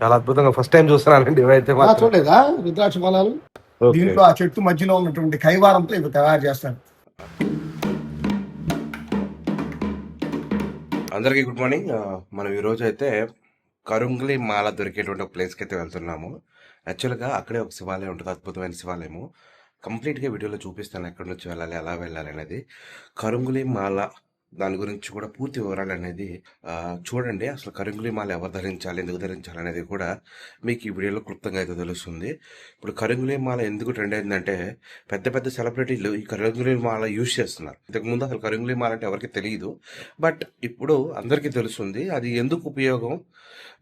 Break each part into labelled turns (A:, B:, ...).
A: చాలా అద్భుతంగా first time చూస్తున్నానండి ఇవైతే
B: ఆ,
A: మాత్రం.
B: చూడలేదా? రుద్రాక్ష ఫలాలు. దీంట్లో ఆ చెట్టు మధ్యలో ఉన్నటువంటి కైవారంతో ఇవి తయారు చేస్తారు.
C: అందరికీ గుడ్ మార్నింగ్ మనం ఈరోజు అయితే కరుంగ్లి మాల దొరికేటువంటి ఒక ప్లేస్కి అయితే వెళ్తున్నాము. యాక్చువల్గా అక్కడే ఒక శివాలయం ఉంటుంది అద్భుతమైన శివాలయము. కంప్లీట్గా వీడియోలో చూపిస్తాను ఎక్కడి నుంచి వెళ్ళాలి ఎలా వెళ్ళాలి అనేది. కరుంగులి మాల దాని గురించి కూడా పూర్తి వివరాలు అనేది చూడండి. అసలు కరుంగులి మాల ఎవరు ధరించాలి ఎందుకు ధరించాలి అనేది కూడా మీకు ఈ వీడియోలో క్లుప్తంగా అయితే తెలుస్తుంది. ఇప్పుడు కరుంగులి మాల ఎందుకు ట్రెండ్ అయిందంటే పెద్ద పెద్ద సెలబ్రిటీలు ఈ కరుంగులి మాల యూజ్ చేస్తున్నారు. ఇంతకుముందు అసలు కరుంగులి మాల అంటే ఎవరికి తెలియదు. బట్ ఇప్పుడు అందరికీ తెలుస్తుంది అది ఎందుకు ఉపయోగం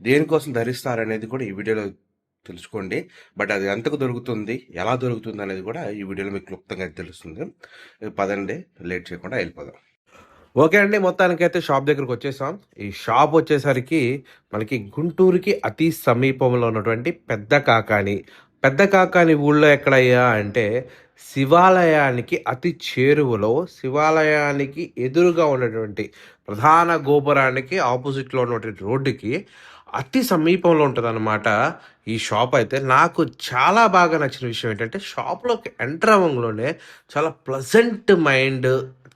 C: దేనికోసం ధరిస్తారు అనేది కూడా ఈ వీడియోలో తెలుసుకోండి. బట్ అది ఎంతకు దొరుకుతుంది ఎలా దొరుకుతుంది అనేది కూడా ఈ వీడియోలో మీకు క్లుప్తంగా తెలుస్తుంది. పదండి లేట్ చేయకుండా వెళ్ళిపోదాం.
A: ఓకే అండి మొత్తానికి అయితే షాప్ దగ్గరకు వచ్చేసాం. ఈ షాప్ వచ్చేసరికి మనకి గుంటూరుకి అతి సమీపంలో ఉన్నటువంటి పెద్ద కాకాని. పెద్ద కాకాని ఊళ్ళో ఎక్కడయ్యా అంటే శివాలయానికి అతి చేరువలో శివాలయానికి ఎదురుగా ఉన్నటువంటి ప్రధాన గోపురానికి ఆపోజిట్లో ఉన్నటువంటి రోడ్డుకి అతి సమీపంలో ఉంటుందన్నమాట ఈ షాప్ అయితే. నాకు చాలా బాగా నచ్చిన విషయం ఏంటంటే షాప్లోకి ఎంటర్ అవ్వంలోనే చాలా ప్లజెంట్ మైండ్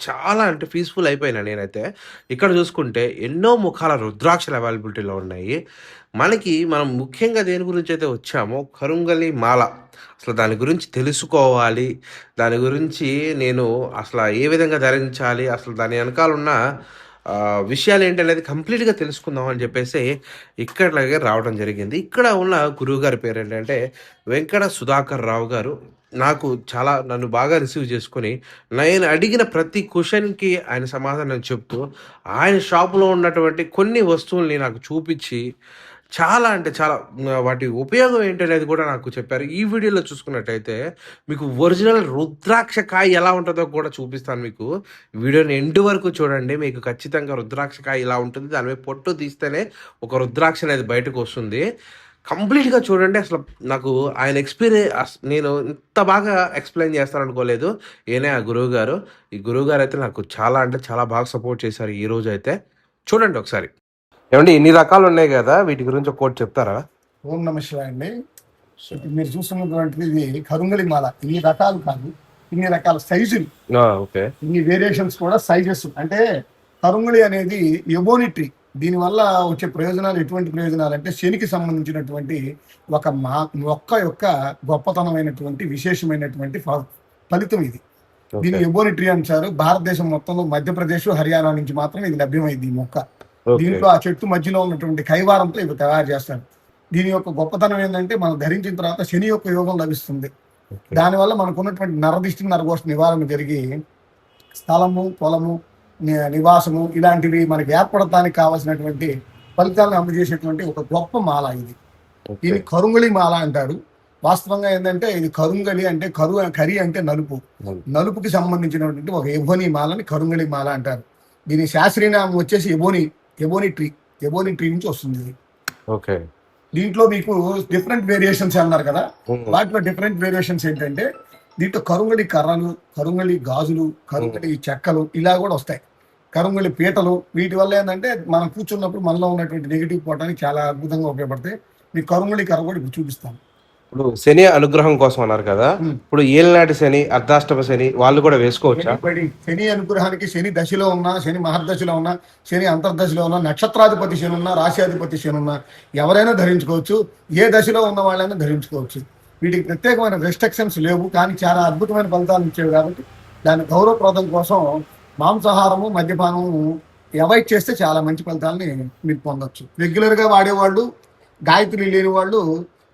A: చాలా అంటే పీస్ఫుల్ అయిపోయినా నేనైతే. ఇక్కడ చూసుకుంటే ఎన్నో ముఖాల రుద్రాక్షలు అవైలబిలిటీలో ఉన్నాయి. మనకి మనం ముఖ్యంగా దేని గురించి అయితే వచ్చామో కరుంగలి మాల. అసలు దాని గురించి తెలుసుకోవాలి. దాని గురించి నేను అసలు ఏ విధంగా ధరించాలి అసలు దాని వెనకాల ఉన్న విషయాలు ఏంటి అనేది కంప్లీట్గా తెలుసుకుందాం అని చెప్పేసి ఇక్కడలాగే రావడం జరిగింది. ఇక్కడ ఉన్న గురువు గారి పేరు ఏంటంటే వెంకట సుధాకర్ రావు గారు. నాకు చాలా నన్ను బాగా రిసీవ్ చేసుకొని నేను అడిగిన ప్రతి క్వశ్చన్కి ఆయన సమాధానం చెప్తూ ఆయన షాపులో ఉన్నటువంటి కొన్ని వస్తువుల్ని నాకు చూపించి చాలా అంటే చాలా వాటి ఉపయోగం ఏంటనేది కూడా నాకు చెప్పారు. ఈ వీడియోలో చూసుకున్నట్టయితే మీకు ఒరిజినల్ రుద్రాక్ష కాయ ఎలా ఉంటుందో కూడా చూపిస్తాను మీకు. వీడియోని ఎండ్ వరకు చూడండి. మీకు ఖచ్చితంగా రుద్రాక్ష కాయ ఇలా ఉంటుంది. దాని మీద పొట్టు తీస్తేనే ఒక రుద్రాక్ష అనేది బయటకు వస్తుంది. కంప్లీట్గా చూడండి అసలు నాకు ఆయన ఎక్స్పీరియన్స్ నేను ఇంత బాగా ఎక్స్ప్లెయిన్ చేస్తారనుకోలేదు. ఈయనే ఆ గురువు గారు ఈ గురువు గారు అయితే నాకు చాలా అంటే చాలా బాగా సపోర్ట్ చేశారు ఈ రోజు అయితే చూడండి ఒకసారి. ఏమండి ఇన్ని రకాలు ఉన్నాయి కదా వీటి గురించి ఒక కోట్ చెప్తారా?
B: ఓం నమ శివాయ అండి. మీరు చూస్తున్నటువంటిది ఇది కరుంగలి మాల. ఇన్ని రకాలు కాదు ఇన్ని రకాల సైజులు.
A: ఓకే.
B: ఇన్ని వేరియేషన్స్ కూడా సైజెస్. అంటే కరుంగలి అనేది ఎబోనిట్రీ దీనివల్ల వచ్చే ప్రయోజనాలు ఎటువంటి ప్రయోజనాలు అంటే శనికి సంబంధించినటువంటి ఒక మా మొక్క యొక్క గొప్పతనమైనటువంటి విశేషమైనటువంటి ఫలితం ఇది. దీన్ని ఎబోనిట్రీ అంటారు భారతదేశం మొత్తంలో మధ్యప్రదేశ్ హర్యానా నుంచి మాత్రం ఇది లభ్యమైంది ఈ మొక్క. దీంట్లో ఆ చెట్టు మధ్యలో ఉన్నటువంటి కైవారంతో ఇవి తయారు చేస్తారు. దీని యొక్క గొప్పతనం ఏంటంటే మనం ధరించిన తర్వాత శని యొక్క యోగం లభిస్తుంది. దానివల్ల మనకు ఉన్నటువంటి నరదిష్టి నరగోష్ఠ నివారణ జరిగి స్థలము పొలము నివాసము ఇలాంటివి మనకి ఏర్పడటానికి కావాల్సినటువంటి ఫలితాలను అందజేసేటువంటి ఒక గొప్ప మాల ఇది. దీన్ని కరుంగలి మాల అంటారు. వాస్తవంగా ఏంటంటే ఇది కరుంగలి అంటే కరు కరి అంటే నలుపు. నలుపుకి సంబంధించినటువంటి ఒక ఎబోని మాలని కరుంగలి మాల అంటారు. దీని శాస్త్రీయనామం వచ్చేసి ఎబోని ఎబోని ట్రీ ఎబోని ట్రీ నుంచి వస్తుంది ఇది.
A: ఓకే.
B: దీంట్లో మీకు డిఫరెంట్ వేరియేషన్స్ అన్నారు కదా? వాటిలో డిఫరెంట్ వేరియేషన్స్ ఏంటంటే దీంట్లో కరుంగలి కర్రలు కరుంగలి గాజులు కరుంగలి చెక్కలు ఇలా కూడా వస్తాయి. కరుంగలి పీటలు వీటి వల్ల ఏంటంటే మనం కూర్చున్నప్పుడు మనలో ఉన్నటువంటి నెగిటివ్ పోవడానికి చాలా అద్భుతంగా ఉపయోగపడతాయి. మీకు కరుంగలి కర్ర కూడా ఇప్పుడు చూపిస్తాను.
A: ఇప్పుడు శని అనుగ్రహం కోసం అన్నారు కదా. ఇప్పుడు ఏలినాటి శని అర్ధాష్టమ శని వాళ్ళు కూడా వేసుకోవచ్చా?
B: శని శని అనుగ్రహానికి శని దశలో ఉన్నా శని మహర్దశలో ఉన్నా శని అంతర్దశలో ఉన్నా నక్షత్రాధిపతి శని ఉన్నా రాశ్యాధిపతి శని ఉన్నా ఎవరైనా ధరించుకోవచ్చు. ఏ దశలో ఉన్న వాళ్ళైనా ధరించుకోవచ్చు. వీటికి ప్రత్యేకమైన రెస్ట్రిక్షన్స్ లేవు కానీ చాలా అద్భుతమైన ఫలితాలు ఇచ్చేవి కాబట్టి దాని గౌరవప్రదం కోసం మాంసాహారము మద్యపానము అవాయిడ్ చేస్తే చాలా మంచి ఫలితాలని మీరు పొందొచ్చు. రెగ్యులర్గా వాడేవాళ్ళు గాయత్రి లేని వాళ్ళు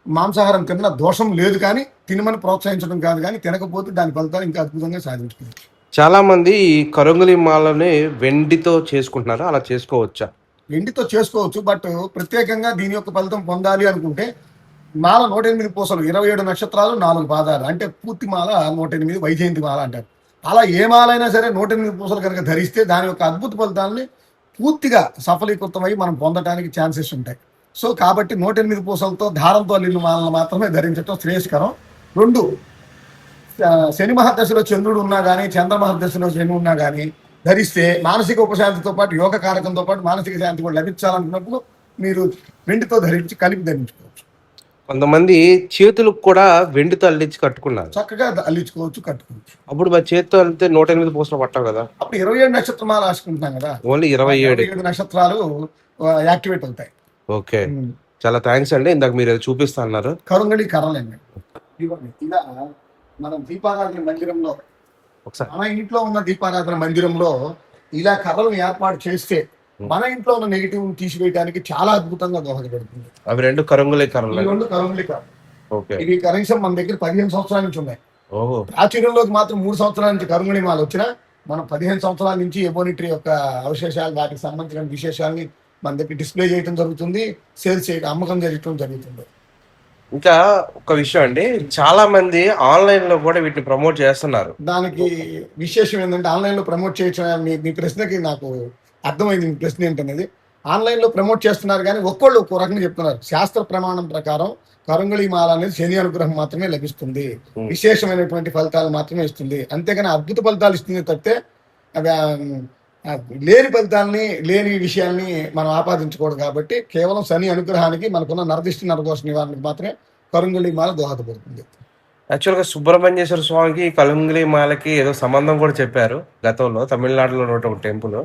B: మాంసాహారం తిన్న దోషం లేదు కానీ తినమని ప్రోత్సహించడం కాదు కానీ తినకపోతే దాని ఫలితాలు ఇంకా అద్భుతంగా సాధించుకోవచ్చు
A: చాలా మంది కరుంగలి మాలని వెండితో చేసుకుంటున్నారు? అలా చేసుకోవచ్చా?
B: వెండితో చేసుకోవచ్చు బట్ ప్రత్యేకంగా దీని యొక్క ఫలితం పొందాలి అనుకుంటే మాల నూట ఎనిమిది పూసలు ఇరవై ఏడు నక్షత్రాలు నాలుగు పాదాలు అంటే పూర్తి మాల నూట ఎనిమిది వైజయంతి మాల అంటారు. అలా ఏమాలైనా సరే నూట ఎనిమిది పూసలు కనుక ధరిస్తే దాని యొక్క అద్భుత ఫలితాలని పూర్తిగా సఫలీకృతమై మనం పొందడానికి ఛాన్సెస్ ఉంటాయి. సో కాబట్టి నూట ఎనిమిది పూసలతో దారంతో అల్లిన మాలను మాత్రమే ధరించడం శ్రేయస్కరం. రెండు శని మహర్దశలో చంద్రుడు ఉన్నా కానీ చంద్ర మహర్దశలో శని ఉన్నా కానీ ధరిస్తే మానసిక ఉపశాంతితో పాటు యోగ కారకంతో పాటు మానసిక శాంతి కూడా లభించాలనుకున్నప్పుడు మీరు వెండితో ధరించి కలిపి ధరించుకోవచ్చు.
A: కొంతమంది చేతులకు కూడా వెండితో అల్లించి కట్టుకున్నారు.
B: చక్కగా అల్లించుకోవచ్చు కట్టుకోవచ్చు.
A: అప్పుడు మరి చేతితో అల్లితే నూట ఎనిమిది పూసలు పట్టవు కదా?
B: అప్పుడు ఇరవై ఏడు నక్షత్రాలు రాసుకుంటున్నాం కదా?
A: ఓన్లీ ఇరవై ఏడు.
B: ఏడు నక్షత్రాలు యాక్టివేట్ అవుతాయి.
A: ఓకే. చాలా థ్యాంక్స్ అండి. ఇందాక మీరు ఏదో చూపిస్తా అన్నారు.
B: కరుంగడి కర్రలండి. ఇదిగోండి ఇలా మనం దీపారాధన మందిరంలో
A: ఒకసారి.
B: మన ఇంట్లో ఉన్న దీపారాధన మందిరంలో ఇలా కర్రలను ఏర్పాటు చేస్తే మన ఇంట్లో ఉన్న నెగిటివ్ తీసివేయడానికి చాలా అద్భుతంగా దోహదపడుతుంది.
A: అవి రెండు కరంగులే కర్రలు
B: రెండు కరుంగలి
A: ఓకే.
B: ఇవి కనీసం మన దగ్గర పదిహేను సంవత్సరాల నుంచి ఉన్నాయి. ప్రాచుర్యంలోకి మాత్రం మూడు సంవత్సరాల నుంచి కరుంగళి మాల వచ్చిన మనం పదిహేను సంవత్సరాల నుంచి ఎబోనిటరీ యొక్క అవశేషాలు వాటికి సంబంధించిన విశేషాలని మన దగ్గర డిస్ప్లే చేయడం జరుగుతుంది సేల్స్ చేయడం అమ్మకం చేయడం జరుగుతుంది.
A: ఇంకా ఒక విషయం అండి చాలా మంది ఆన్లైన్లో కూడా వీటిని ప్రమోట్ చేస్తున్నారు.
B: దానికి విశేషం ఏంటంటే ఆన్లైన్లో ప్రమోట్ చేయడం మీ ప్రశ్నకి నాకు అర్థమైంది ప్రశ్న ఏంటనేది. ఆన్లైన్లో ప్రమోట్ చేస్తున్నారు కానీ ఒక్కోళ్ళు ఒక్కో రకంగా చెప్తున్నారు. శాస్త్ర ప్రమాణం ప్రకారం కరుంగళి మాల అనేది శని అనుగ్రహం మాత్రమే లభిస్తుంది. విశేషమైనటువంటి ఫలితాలు మాత్రమే ఇస్తుంది. అంతేగాని అద్భుత ఫలితాలు ఇస్తుంది తప్పితే అవి లేని ఫలితాలని లేని విషయాల్ని మనం ఆపాదించకూడదు కాబట్టి కేవలం శని అనుగ్రహానికి మనకున్న నరదిష్టి నరదోష నివారణకు మాత్రమే కరుంగళి మాల దోహదపడుతుంది.
A: యాక్చువల్గా సుబ్రహ్మణ్యేశ్వర స్వామికి కలుంగిలి మాలకి ఏదో సంబంధం కూడా చెప్పారు గతంలో. తమిళనాడులో ఉన్న ఒక టెంపుల్.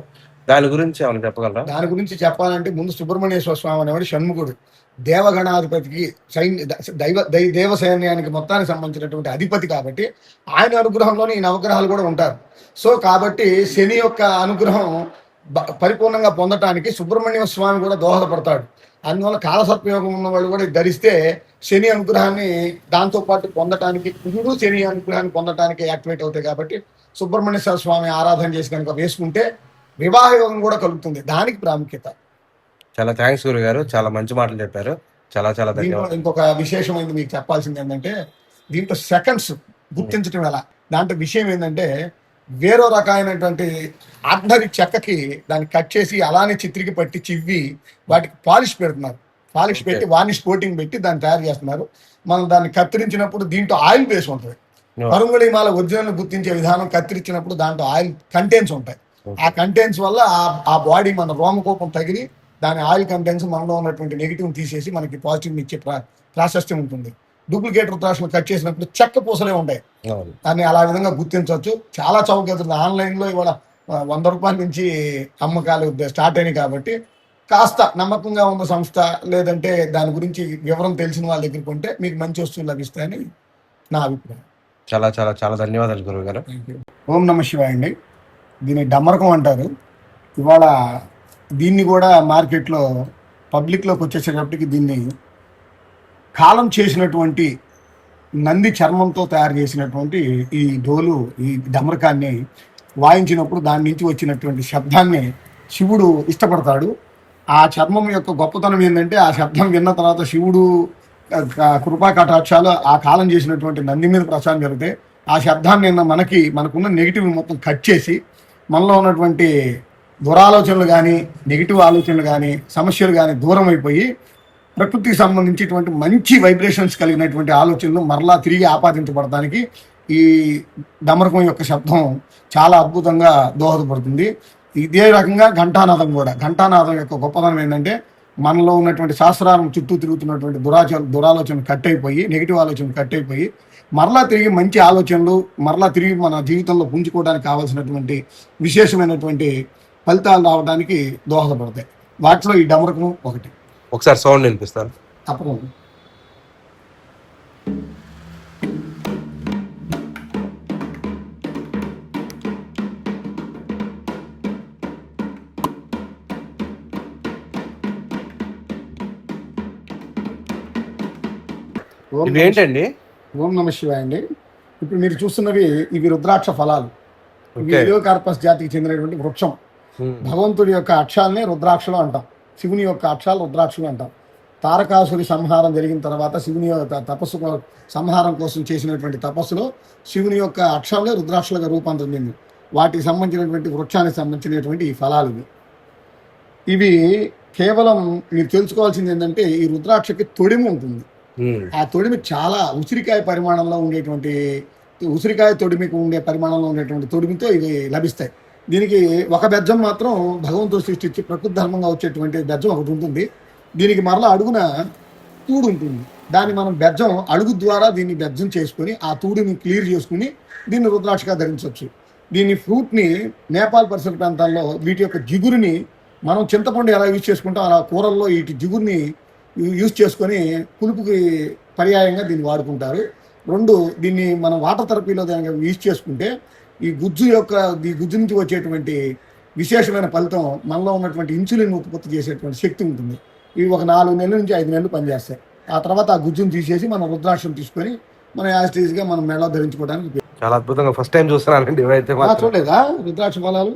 A: దాని గురించి ఏమైనా చెప్పగలరా?
B: దాని గురించి చెప్పాలంటే ముందు సుబ్రహ్మణ్యేశ్వర స్వామి అనేవాడు షణ్ముఖుడు. దేవగణాధిపతికి సైన్య దైవ దై దేవ సైన్యానికి మొత్తానికి సంబంధించినటువంటి అధిపతి కాబట్టి ఆయన అనుగ్రహంలోనే ఈ నవగ్రహాలు కూడా ఉంటారు. సో కాబట్టి శని యొక్క అనుగ్రహం బ- పరిపూర్ణంగా పొందటానికి సుబ్రహ్మణ్య స్వామి కూడా దోహదపడతాడు. అందువల్ల కాలసర్పయోగం ఉన్న వాళ్ళు కూడా ధరిస్తే శని అనుగ్రహాన్ని దాంతో పాటు పొందటానికి కుజుడు శని అనుగ్రహాన్ని పొందటానికి యాక్టివేట్ అవుతాయి కాబట్టి సుబ్రహ్మణ్యేశ్వర స్వామి ఆరాధన చేసి కనుక వేసుకుంటే వివాహ యోగం కూడా కలుగుతుంది. దానికి ప్రాముఖ్యత.
A: చాలా థ్యాంక్స్ గురు గారు చాలా మంచి మాటలు చెప్పారు. చాలా చాలా ధన్యవాదాలు.
B: ఇంకొక విశేషమైనది మీకు చెప్పాల్సింది ఏంటంటే దీంట్లో సెకండ్స్ గుర్తించడం ఎలా? దాంట్లో విషయం ఏంటంటే వేరే రకమైనటువంటి ఆర్డినరీ చెక్కకి దాన్ని కట్ చేసి అలానే చిత్రికి పట్టి చివ్వి వాటికి పాలిష్ పెడుతున్నారు. పాలిష్. పెట్టి వార్నిష్ కోటింగ్ పెట్టి దాన్ని తయారు చేస్తున్నారు. మనం దాన్ని కత్తిరించినప్పుడు దీంట్లో ఆయిల్ బేస్ ఉంటుంది.
A: No.
B: కరుంగళి మాల ఒరిజినల్ గుర్తించే విధానం కత్తిరించినప్పుడు దాంట్లో ఆయిల్ కంటెంట్స్ ఉంటాయి. ఆ కంటెంట్స్ వల్ల ఆ- బాడీ మన రోమకోపం తగిలి దాని ఆయిల్ కంటెంట్స్ మనలో ఉన్నటువంటి నెగిటివ్ తీసేసి మనకి పాజిటివ్ ఇచ్చే ప్రాసెస్ ఉంటుంది. డూప్లికేట్ రుద్రాక్షలు కట్ చేసినప్పుడు చెక్క పూసలే ఉంటాయి. దాన్ని అలా విధంగా గుర్తించవచ్చు. చాలా చౌకతుంది ఆన్లైన్లో ఇవాళ వంద రూపాయల నుంచి అమ్మకాలు స్టార్ట్ అయినాయి కాబట్టి కాస్త నమ్మకంగా ఉన్న సంస్థ లేదంటే దాని గురించి వివరం తెలిసిన వాళ్ళ దగ్గరికి ఉంటే మీకు మంచి వస్తువులు లభిస్తాయని నా అభిప్రాయం.
A: చాలా చాలా చాలా ధన్యవాదాలు గురువు గారు.
B: ఓం నమ శివాయ అండి. దీన్ని డమ్మరకం అంటారు. ఇవాళ దీన్ని కూడా మార్కెట్లో పబ్లిక్లోకి వచ్చేసేటప్పటికి దీన్ని కాలం చేసినటువంటి నంది చర్మంతో తయారు చేసినటువంటి ఈ డోలు ఈ డమరకాన్ని వాయించినప్పుడు దాని నుంచి వచ్చినటువంటి శబ్దాన్ని శివుడు ఇష్టపడతాడు. ఆ చర్మం యొక్క గొప్పతనం ఏంటంటే ఆ శబ్దం విన్న తర్వాత శివుడు కృపా కటాక్షాలు ఆ కాలం చేసినటువంటి నంది మీద ప్రసారం జరుగుతాయి ఆ శబ్దాన్ని నిన్న మనకి మనకున్న నెగిటివ్ మొత్తం కట్ చేసి మనలో ఉన్నటువంటి దురాలోచనలు కానీ నెగిటివ్ ఆలోచనలు కానీ సమస్యలు కానీ దూరం అయిపోయి ప్రకృతికి సంబంధించినటువంటి మంచి వైబ్రేషన్స్ కలిగినటువంటి ఆలోచనలు మరలా తిరిగి ఆపాదించబడటానికి ఈ డమరకం యొక్క శబ్దం చాలా అద్భుతంగా దోహదపడుతుంది. ఇదే రకంగా ఘంటానాదం కూడా. ఘంటానాదం యొక్క గొప్పతనం ఏంటంటే మనలో ఉన్నటువంటి శాస్త్రాలను చుట్టూ తిరుగుతున్నటువంటి దురాచ దురాలోచన కట్ అయిపోయి నెగిటివ్ ఆలోచన కట్ అయిపోయి మరలా తిరిగి మంచి ఆలోచనలు మరలా తిరిగి మన జీవితంలో పుంజుకోవడానికి కావాల్సినటువంటి విశేషమైనటువంటి ఫలితాలు రావడానికి దోహదపడతాయి. వాటిలో ఈ డమరకం ఒకటి.
A: ఒకసారి సౌండ్ వినిపిస్తాను
B: తప్పకుండా.
A: ఏంటండి
B: ఓం నమ శివాయ అండి. ఇప్పుడు మీరు చూస్తున్నవి ఇవి రుద్రాక్ష ఫలాలు. ఎలియోకార్పస్ జాతికి చెందినటువంటి వృక్షం. భగవంతుడి యొక్క అక్షాలని రుద్రాక్షలు అంటాం. శివుని యొక్క అక్షాలు రుద్రాక్షలు అంటాం. తారకాసురి సంహారం జరిగిన తర్వాత శివుని యొక్క తపస్సు సంహారం కోసం చేసినటువంటి తపస్సులో శివుని యొక్క అక్షరాలే రుద్రాక్షలుగా రూపాంతరం చెందింది వాటికి సంబంధించినటువంటి వృక్షానికి సంబంధించినటువంటి ఈ ఫలాలు ఇవి. ఇవి కేవలం మీరు తెలుసుకోవాల్సింది ఏంటంటే ఈ రుద్రాక్షకి తొడిమి ఉంటుంది. ఆ తొడిమి చాలా ఉసిరికాయ పరిమాణంలో ఉండేటువంటి ఉసిరికాయ తొడిమికి ఉండే పరిమాణంలో ఉండేటువంటి తొడిమితో ఇవి లభిస్తాయి. దీనికి ఒక బెజ్జం మాత్రం భగవంతుడు సృష్టించి ప్రకృతి ధర్మంగా వచ్చేటువంటి బెజ్జం ఒకటి ఉంటుంది. దీనికి మరలా అడుగున తూడు ఉంటుంది. దాన్ని మనం బెజ్జం అడుగు ద్వారా దీన్ని బెజ్జం చేసుకొని ఆ తూడుని క్లియర్ చేసుకుని దీన్ని రుద్రాక్షగా ధరించవచ్చు. దీని ఫ్రూట్ని నేపాల్ పరిసర ప్రాంతాల్లో వీటి యొక్క జిగురుని మనం చింతపండు ఎలా యూజ్ చేసుకుంటాం అలా కూరల్లో వీటి జిగురుని యూజ్ చేసుకొని పులుపుకి పర్యాయంగా దీన్ని వాడుకుంటారు. రెండు దీన్ని మనం వాటర్ థెరపీలో దానికి యూజ్ చేసుకుంటే ఈ గుజ్జు యొక్క ఈ గుజ్జు నుంచి వచ్చేటువంటి విశేషమైన ఫలితం మనలో ఉన్నటువంటి ఇన్సులిన్ ఉత్పత్తి చేసేటువంటి శక్తి ఉంటుంది. ఇవి ఒక నాలుగు నెలల నుంచి ఐదు నెలలు పనిచేస్తాయి. ఆ తర్వాత ఆ గుజ్జును తీసేసి మనం రుద్రాక్షం తీసుకొని మన యాస్టీస్గా మనం మెడలో ధరించుకోవడానికి
A: చాలా అద్భుతంగా ఫస్ట్ టైం చూస్తున్నానండి ఇవైతే
B: చూడలేదా? రుద్రాక్ష ఫలాలు?